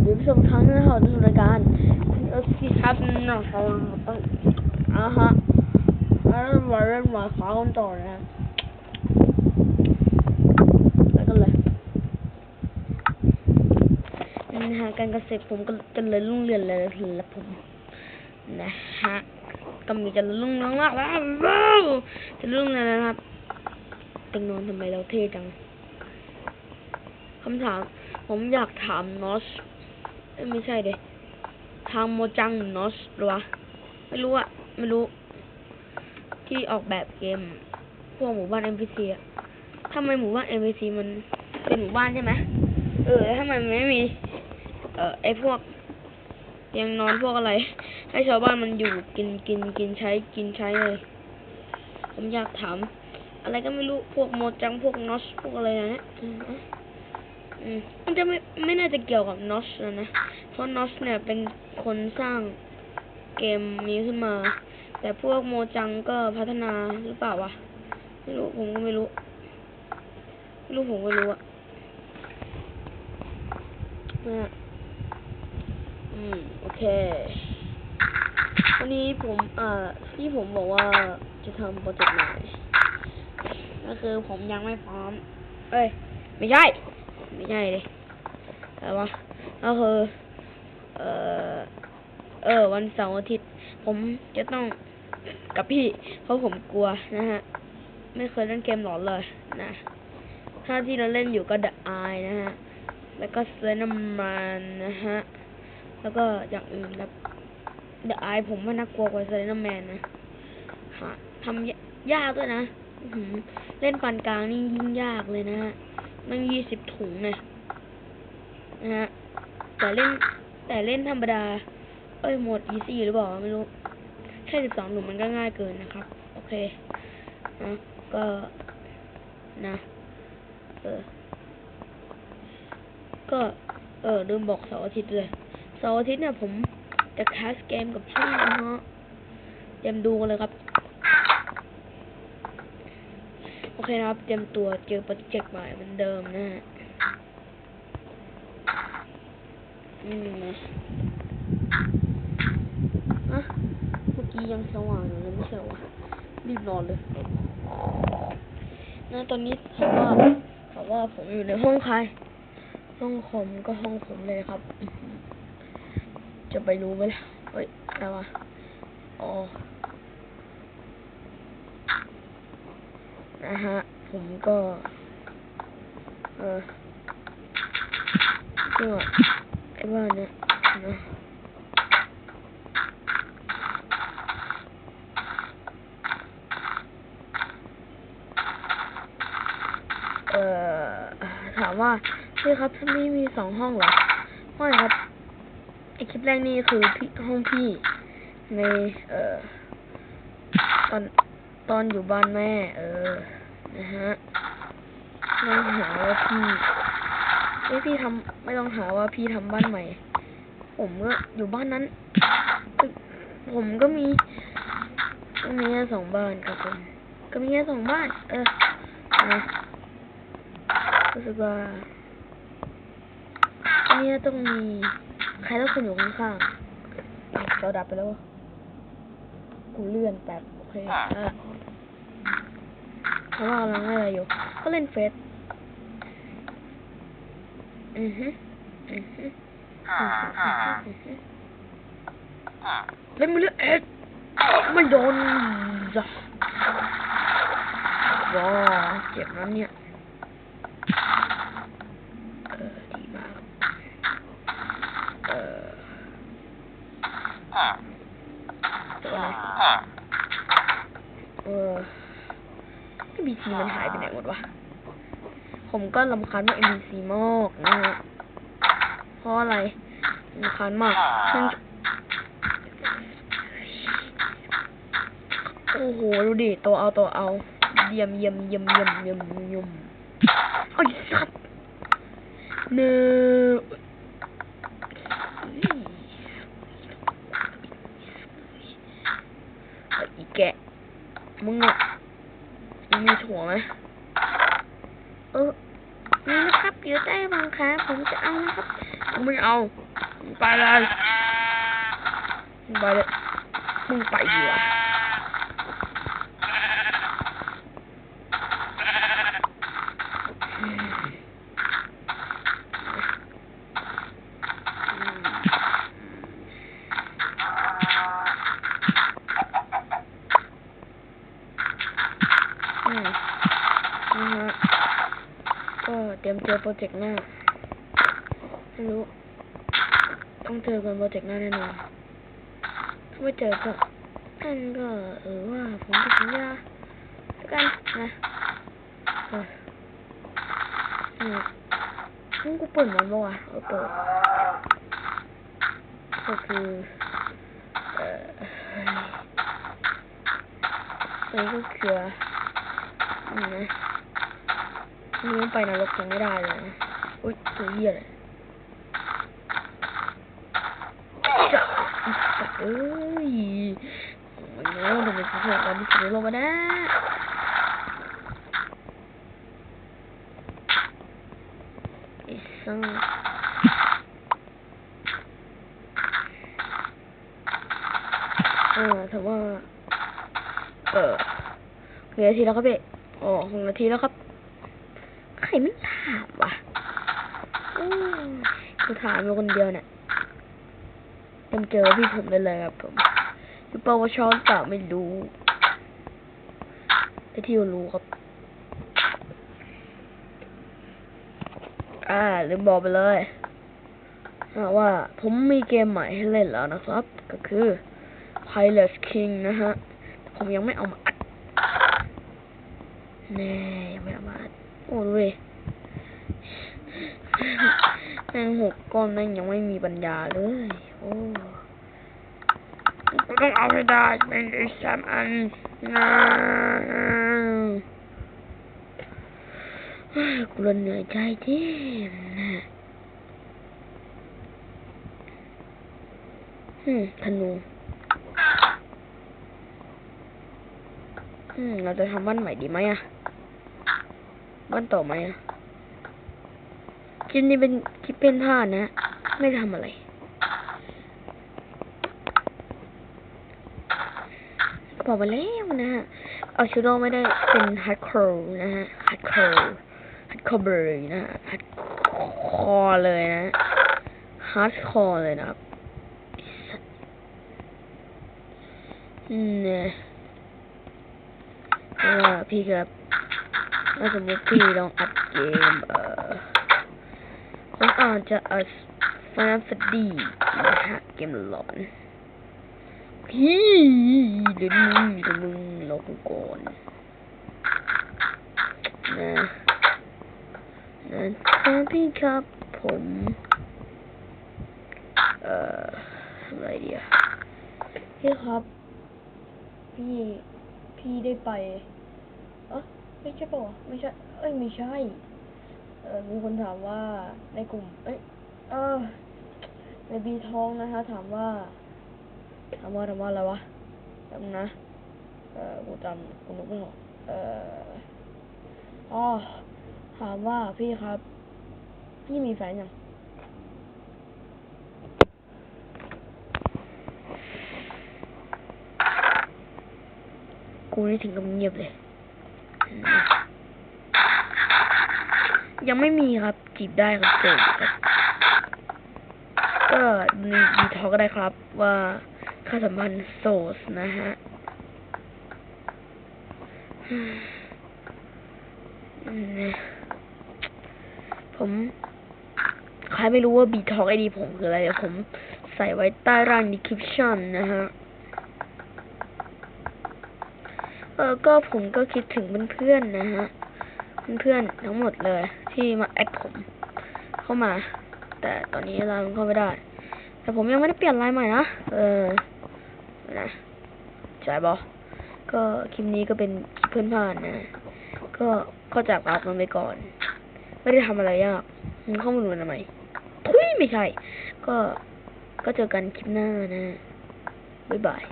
วัสดีผู้ชมครั้งนึงนะครับในรายการคุณเอฟซีครับนะครับอ่าฮะแล้วมาเล่นมาฟ้ากันต่อนะแล้วก็เลยนะฮะการเกษตรผมก็เจะเลยรุ่งเรืองเลยละผมนะฮะก็มีจะรุ่งเรืองมากแล้วจะรุ่งเรืองนะครับต็งนอนทำไมเราเท่จังคำถาม ผมอยากถามนอส ไม่ใช่เดยทางโมจังนอสหรือวะ ไม่รู้อะไม่รู้ ที่ออกแบบเกม พวกหมู่บ้าน NPC อะทำไมหมู่บ้าน NPC มันเป็นหมู่บ้านใช่ไหมเออแล้วทำไมไม่มี เอ่อไอพวกเตียังนอนพวกอะไร ให้ชาวบ้านมันอยู่กินกินกินใช้กินใช้เลยผมอยากถาม อะไรก็ไม่รู้พวกโมจังพวกนอสพวกอะไรนะเนี่ย มันจะไม่ไม่น่าจะเกี่ยวกับนอสนะนะ เพราะนอสเนี่ยเป็นคนสร้างเกมนี้ขึ้นมา แต่พวกโมจังก็พัฒนาหรือเปล่าวะ ไม่รู้ผมก็ไม่รู้ ไม่รู้ผมก็รู้อะนะอืม โอเค วันนี้ผมอ่าที่ผมบอกว่าจะทำโปรเจกต์ใหม่ก็คือผมยังไม่พร้อม เอ้ย ไม่ใช่ ไม่ใช่เลยอะไรวะก็คือเออเออ วันเสาร์อาทิตย์ ผมจะต้องกับพี่ เพราะผมกลัวนะฮะ ไม่เคยเล่นเกมหลอนเลยนะ ถ้าที่เราเล่นอยู่ก็ The Eye นะฮะ แล้วก็ s l e n d e r Man นะฮะ แล้วก็อย่างอื่นครับ The Eye ผมว่าน่ากลัวกว่า s l e n d e r Man นะฮะทำยากด้วยนะ เล่นปานกลางนี่ยิ่งยากเลยนะฮะ มันยี่สิบถุงเลยนะฮะแต่เล่น แต่เล่นธรรมดา เอ้ยหมดอีซี่หรือเปล่าไม่รู้ แค่สิบสองหลุมมันก็ง่ายเกินนะครับ โอเคนะก็นะเออ ก็ เออลืมบอกเสาร์อาทิตย์เลยเสาร์อาทิตย์เนี่ยผมจะแคสเกมกับพี่นะฮะเตรียมดูกันเลยครับ โอเคนะครับ เตรียมตัวเจอโปรเจกต์ใหม่เหมือนเดิมนะฮะอืมนะอะเมื่อกี้ยังสว่างอยู่เลยไม่ใช่หรอวะรีบนอนเลยนะตอนนี้ถามว่าถามว่าผมอยู่ในห้องใคร ห้องผมก็ห้องผมเลยครับ จะไปรู้ไหมล่ะเฮ้ยอะไรวะอ๋อ นะฮะ ผมก็เออก็ไอ้บ้านเนี่ยนะเอ่อถามว่าพี่ครับที่นี่มีสองห้องเหรอไม่ครับไอคลิปแรกนี่คือพี่ห้องพี่ในเอ่อ ตอนอยู่บ้านแม่ เออ นะฮะไม่ต้องหาว่าพี่ไม่พี่ทำไม่ต้องหาว่าพี่ทำบ้านใหม่ ผมก็อยู่บ้านนั้น ผมก็มีก็มีแค่สองบ้านครับผมก็มีแค่สองบ้าน เออนะรู้สึกว่าอันนี้ต้องมี ใครต้องคนอยู่ข้างๆอ้าวเราดับไปแล้ววะกูเลื่อนแป๊บโอเคอะ เขากำลังอะไรอยู่ ก็เล่นเฟซอือฮึอือฮึเล่นมือเล่นเอ็ดไม่โดนจ้ะว้าเจ็บนั้นเนี่ยเออดีมากเออตัวอะไรเออ บีซีมันหายไปไหนหมดวะ ผมก็ลำคาญว่า NPC มากนะฮะเพราะอะไรลำคาญมากฉันโอ้โห ดูดิ ตัวเอาตัวเอา เยี่ยมเยี่ยมเยี่ยมเยี่ยมเยี่ยมเยี่ยมเอ้ยสัตว์เนื้อเอ้ยอีแกะมึงอะ มีถั่วไหมเออนี่นะครับเดี๋ยวได้บังคับผมจะเอานะครับผมไม่เอาไปเลยมึงไปเลยมึงไปดีวะอืมนะฮะก็ เจอโปรเจกต์หน้าไม่รู้ ต้องเจอกันโปรเจกต์หน้าแน่นอนถ้าไม่เจอก็นั่นก็เออว่าผมจะสัญญาแล้วกันนะเออเนี่ยมึงกูเปิดมันปะวะเออเปิดก็คือเออเฮ้ยนี่ก็คือนนะ นี่ไปนรกยังไม่ได้เลยนะอุ้ยตัวเหี้ยเลยจะเอ้ยมันโง่ทำไมถึงเกิดการที่สุดลงมานะไอ้ซ่าเออแต่ว่า เออกี่นาทีแล้วครับพี่อ๋อหกนาทีแล้วครับ ครไม่ถามวะอืมกูถามอยู่คนเดียวเนี่ยเต็มเจอพี่ผมได้เลยครับผมยูปวชหรือเปล่าไม่รู้แต่ที่รู้ครับ อ่าลืมบอกไปเลยว่า ผมมีเกมใหม่ให้เล่นแล้วนะครับ ก็คือ Pilot King นะฮะ ผมยังไม่เอามาอัดแน่ยังไม่เอามา โอ้ดูดิแม่งหกก้อนแม่งยังไม่มีปัญญาเลย โอ้กูต้องเอาให้ได้เป็นอีกสามอันนะกูเลยเหนื่อยใจที่นะอืมธนูอืมเราจะทำบ้านใหม่ดีไหมอะ บ้านต่อไหมคลิปนี้เป็นคลิปเป็นท่านะ ไม่ได้ทำอะไร บอกมาแล้วนะฮะ เอาชูโดไม่ได้เป็นฮัดคอร์นะฮะฮัดคอร์ฮัดคอร์เบอร์นะฮัดคอร์เลยนะฮัดคอร์เลยนะครับเนี่ยว่าพี่ครับ ถ้าสมมติพี่ลองอัดเกมเอ่อผมอาจจะอัดฟาฟดีนะฮะเกมหลอนพี่เดี๋ยวมึงเดี๋ยวมึงรอกูก่อนนะนะครับพี่ครับผมเอ่ออะไรเดียวพี่ครับ พี่ พี่ได้ไปเออ ไม่ใช่ปะวะไม่ใช่ เอ้ยไม่ใช่ เออมีคนถามว่าในกลุ่ม เอ้ยเออในบีทองนะคะ ถามว่า ถามว่าถามว่าอะไรวะจำนะ เออกูจำกูนึกไม่ออกเอ่ออ๋อถามว่าพี่ครับ พี่มีแฟนยังกูนี่ถึงกับเงียบเลย ยังไม่มีครับ จีบได้ครับเจอครับก็มีดีทอก็ได้ครับว่าค่าสัมพันธ์โสดนะฮะผมใครไม่รู้ว่าบีทอกไอดีผมคืออะไรเดี๋ยวผมใส่ไว้ใต้ร่างดีคริปชันนะฮะ เออก็ผมก็คิดถึงเพื่อนๆนะฮะ เพื่อนๆทั้งหมดเลย ที่มาแอดผม เข้ามา แต่ตอนนี้ไลน์มันเข้าไม่ได้ แต่ผมยังไม่ได้เปลี่ยนไลน์ใหม่นะ เออ นะใช่บอก็คลิปนี้ก็เป็นคลิปเพื่อนผ่านนะ ก็ก็จากลากันไปก่อน ไม่ได้ทำอะไรยากมึงเข้ามาดูทำไมทุยไม่ใช่ ก็ก็เจอกันคลิปหน้านะ บ๊ายบาย